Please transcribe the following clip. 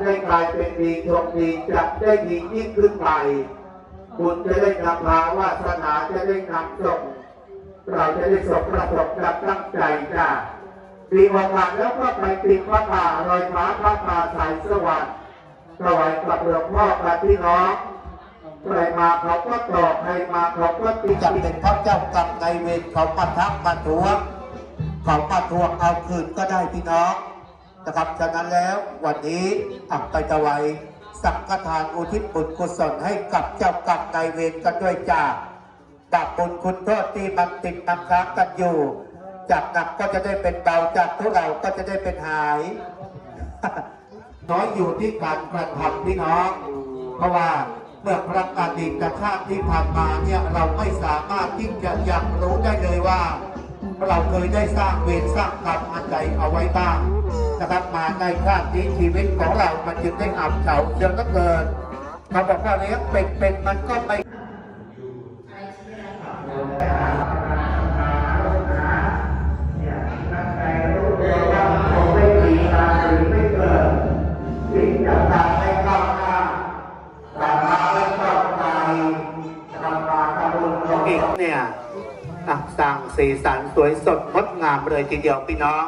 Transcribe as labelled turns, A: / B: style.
A: ได้กลายเป็นดีชมดีจะได้ดียิ่งขึ้นไปบุญจะได้นำพาวาสนาจะได้นำส่งเราจะได้สมประสบกับตั้งใจจ้าปีวันวันแล้วก็ไปปีพระป่าลอยฟ้าพระป่าสายสวัสดิ์ถวายกับหลวงพ่อกับพี่น้องใครมาเขาก็ตอบใครมาเขาก็ตีจะเป็นพระเจ้ากรรมนายเวรเขามาทักมาทวงเขามาทวงเอาคืนก็ได้พี่น้อง นะครับ ฉะนั้นแล้ววันนี้อับไปถวายสังฆทานอุทิศบุญกุศลให้กับเจ้ากรรมนายเวรกันด้วยจ้าจากบุญคุณโทษที่มันติดนำค้างกันอยู่ จากหนักก็จะได้เป็นเบาจากทุเราก็จะได้เป็นหาย น้อยอยู่ที่การกระทำพี่น้อง เพราะว่าเมื่อพระอดีตชาติที่ผ่านมาเนี่ยเราไม่สามารถที่จะยังรู้ได้เลยว่า เราเคยได้สร้างเวรสร้างกรรมอันใดเอาไว้บ้าง นะครับมาในชาตินี้ชีวิตของเรา มันจึงได้อับเฉาเยอะเหลือเกินเขาบอกว่าเลี้ยงเป็นเป็นมันก็ไม่ไม่มีราศีไม่เกิดสิ่งจะทำให้ก้าวหน้าทำมาให้ก้าวไกลทำมาทำบุญของอีกเนี่ยอะสร้างสีสันสวยสดงดงามเลยทีเดียวพี่น้อง